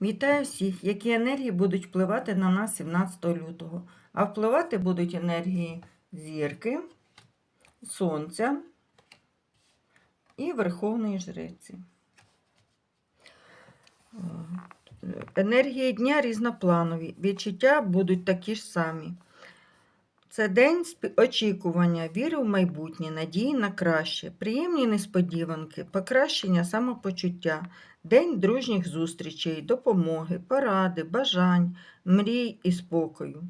Вітаю всіх, які енергії будуть впливати на нас 17 лютого. А впливати будуть енергії зірки, сонця і Верховної Жриці. Е, Енергії дня різнопланові. Відчуття будуть такі ж самі. Це день очікування, віри в майбутнє, надії на краще, приємні несподіванки, покращення самопочуття, день дружніх зустрічей, допомоги, поради, бажань, мрій і спокою.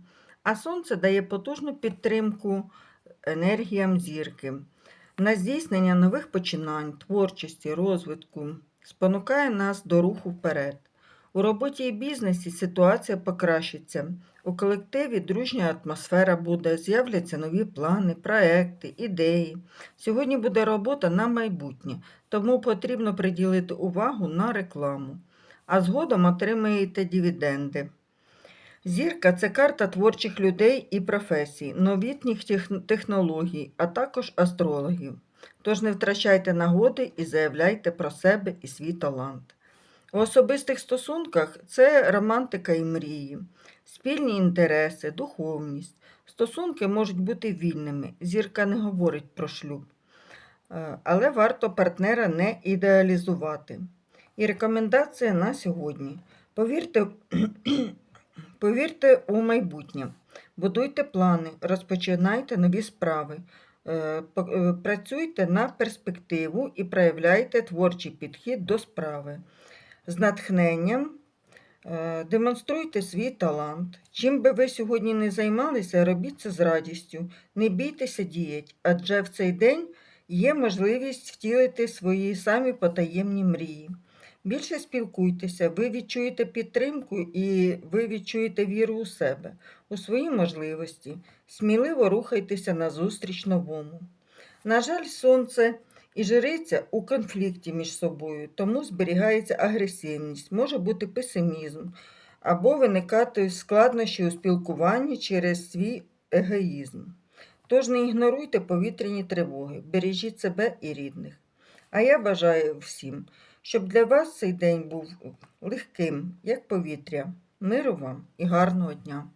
А сонце дає потужну підтримку енергіям зірки, на здійснення нових починань, творчості, розвитку, спонукає нас до руху вперед. У роботі і бізнесі ситуація покращиться. У колективі дружня атмосфера буде, з'являться нові плани, проекти, ідеї. Сьогодні буде робота на майбутнє, тому потрібно приділити увагу на рекламу, а згодом отримаєте дивіденди. Зірка це карта творчих людей і професій, новітніх технологій, а також астрологів. Тож не втрачайте нагоди і заявляйте про себе і свій талант. У особистих стосунках це романтика і мрії, спільні інтереси, духовність. Стосунки можуть бути вільними. Зірка не говорить про шлюб. Е, Але варто партнера не ідеалізувати. І рекомендація на сьогодні. Повірте, повірте у майбутнє, будуйте плани, розпочинайте нові справи, е, е, працюйте на перспективу і проявляйте творчий підхід до справи з натхненням. е, Демонструйте свій талант. Чим би ви сьогодні не займалися, робіть це з радістю. Не бійтеся діять, адже в цей день є можливість втілити свої самі потаємні мрії. Більше спілкуйтеся, ви відчуєте підтримку і ви відчуєте віру у себе, у свої можливості. Сміливо рухайтеся назустріч новому. На жаль, сонце і жриця у конфлікті між собою, тому зберігається агресивність, може бути песимізм або виникати складнощі у спілкуванні через свій егоїзм. Тож не ігноруйте повітряні тривоги, бережіть себе і рідних. А я бажаю всім, щоб для вас цей день був легким, як повітря. Миру вам і гарного дня!